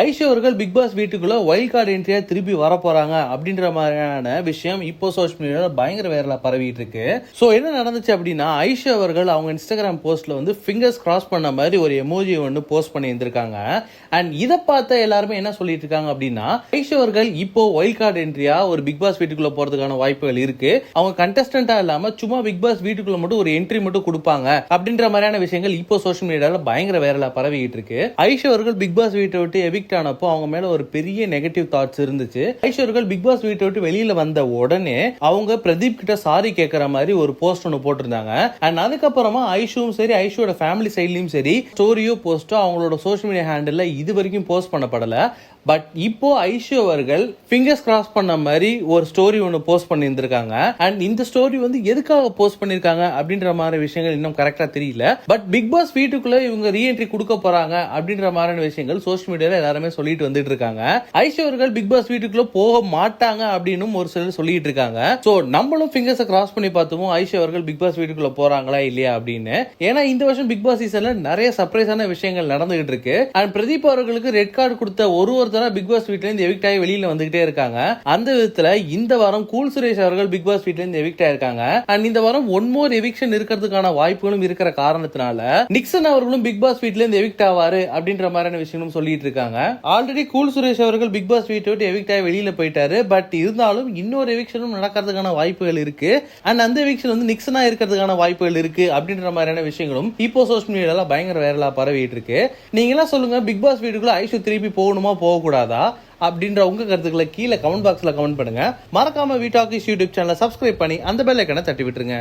ஐஷோ அவர்கள் Bigg Boss வீட்டுக்குள்ள wild card என்ட்ரியா திருப்பி வர போறாங்க அப்படின்ற மாதிரியான விஷயம் இப்போ சோஷியல் மீடியாவில் பயங்கர வேரலா பரவிட்டு இருக்கு. ஸோ என்ன நடந்துச்சு அப்படின்னா ஐஷோ அவர்கள் அவங்க இன்ஸ்டாகிராம் போஸ்ட்ல வந்து ஃபிங்கர்ஸ் கிராஸ் பண்ண மாதிரி ஒரு எமோஜி ஒன்று போஸ்ட் பண்ணி இருந்திருக்காங்க அண்ட் இதை பார்த்த எல்லாருமே என்ன சொல்லிட்டு இருக்காங்க அப்படின்னா ஐஷோ அவர்கள் இப்போ வைல்ட் கார்டு என்ட்ரியா ஒரு பிக் பாஸ் வீட்டுக்குள்ள போறதுக்கான வாய்ப்புகள் இருக்கு. அவங்க கண்டஸ்டண்டா இல்லாம சும்மா பிக் பாஸ் வீட்டுக்குள்ள மட்டும் ஒரு என்ட்ரி மட்டும் கொடுப்பாங்க அப்படின்ற மாதிரியான விஷயங்கள் இப்போ சோஷியல் மீடியாவில் பயங்கர வேரலா பரவிட்டு இருக்கு. ஐஷோ அவர்கள் பிக் பாஸ் வீட்டை விட்டு எவிக்ட் ஆனப்போ அவங்க மேல ஒரு பெரிய நெகட்டிவ் தாட்ஸ் இருந்துச்சு. ஐஸ்வர்கள் பிக் பாஸ் வீட்டை விட்டு வெளியில வந்த உடனே அவங்க பிரதீப் கிட்ட சாரி கேட்கற மாதிரி ஒரு போஸ்ட் ஒன்று போட்டிருந்தாங்க. அண்ட் அதுக்கப்புறமா ஐஷுவும் சரி ஐஷுவோட ஃபேமிலி சைட்லயும் சரி ஸ்டோரியோ போஸ்டோ அவங்களோட சோஷியல் மீடியா ஹேண்டில் இது வரைக்கும் போஸ்ட் பண்ணப்படல. பட் இப்போ ஐஷு அவர்கள் ஃபிங்கர்ஸ் கிராஸ் பண்ண மாதிரி ஒரு ஸ்டோரி ஒன்று போஸ்ட் பண்ணியிருந்திருக்காங்க. அண்ட் இந்த ஸ்டோரி வந்து எதுக்காக போஸ்ட் பண்ணியிருக்காங்க அப்படின்ற மாதிரி விஷயங்கள் இன்னும் கரெக்டாக தெரியல. பட் பிக் பாஸ் வீட்டுக்குள்ள இவங்க ரீஎன்ட்ரி கொடுக்க போறாங்க அப்படின்ற மாதிரியான விஷயங்கள் சோஷியல் மீடியாவில் எல்லாருமே சொல்லிட்டு வந்துட்டு இருக்காங்க. ஐஷு அவர்கள் பிக் பாஸ் வீட்டுக்குள்ள போக மாட்டாங்க அப்படின்னு ஒரு சிலர் சொல்லிட்டு இருக்காங்க. ஸோ நம்மளும் ஃபிங்கர்ஸை கிராஸ் பண்ணி பார்த்துவோம் ஐஷு அவர்கள் பிக் பாஸ் வீட்டுக்குள்ள போறாங்களா இல்லையா அப்படின்னு. ஏன்னா இந்த வருஷம் பிக் பாஸ் சீசன்ல நிறைய சர்ப்ரைஸான விஷயங்கள் நடந்துகிட்டு இருக்கு. அண்ட் பிரதீப் அவர்களுக்கு ரெட் கார்டு கொடுத்த ஒரு ஒருத்தர் பிக் பாஸ் வீட்ல இருந்து எவிக்ட் ஆகி வெளியில வந்துகிட்டே இருக்காங்க. அந்த விதத்துல இந்த வாரம் கூல் சுரேஷ் அவர்கள் பிக் பாஸ் வீட்ல இருந்து எவிக்ட் ஆயிருக்காங்க. அண்ட் இந்த வாரம் ஒன் மோர் எவிக்ஷன் இருக்கிறதுக்கான வாய்ப்புகளும் இருக்கிற காரணத்தினால நிக்சன் அவர்களும் பிக் பாஸ் வீட்ல இருந்து எவிக்ட் ஆவாரு அப்படின்ற மாதிரியான விஷயங்களும் சொல்லிட்டு இருக்காங்க. ஆல்ரெடி கூல் சுரேஷ் அவர்கள் பிக் பாஸ் வீட்டை விட்டு எவிக்ட் ஆகி வெளியில போயிட்டாரு. பட் இருந்தாலும் இன்னொரு எவிக்ஷனும் நடக்கிறதுக்கான வாய்ப்புகள் இருக்கு. அண்ட் அந்த எவிக்ஷன் வந்து நிக்சனா இருக்கிறதுக்கான வாய்ப்புகள் இருக்கு அப்படின்ற மாதிரியான விஷயங்களும் இப்போ சோஷியல் மீடியால பயங்கர வைரலா பரவிட்டு இருக்கு. நீங்க எல்லாம் சொல்லுங்க பிக் பாஸ் வீட்டுக்குள்ள ஐஷு திருப்பி போகணுமா போகக்கூடாதா? அப்படின்ற உங்க கருத்துக்களை கீழே கமெண்ட் பாக்ஸ்ல கமெண்ட் பண்ணுங்க. மறக்காம வீட்டாக்கிஸ் யூடியூப் சேனலை சப்ஸ்கிரைப் பண்ணி அந்த பெல் ஐக்கனை தட்டி விட்டுருங்க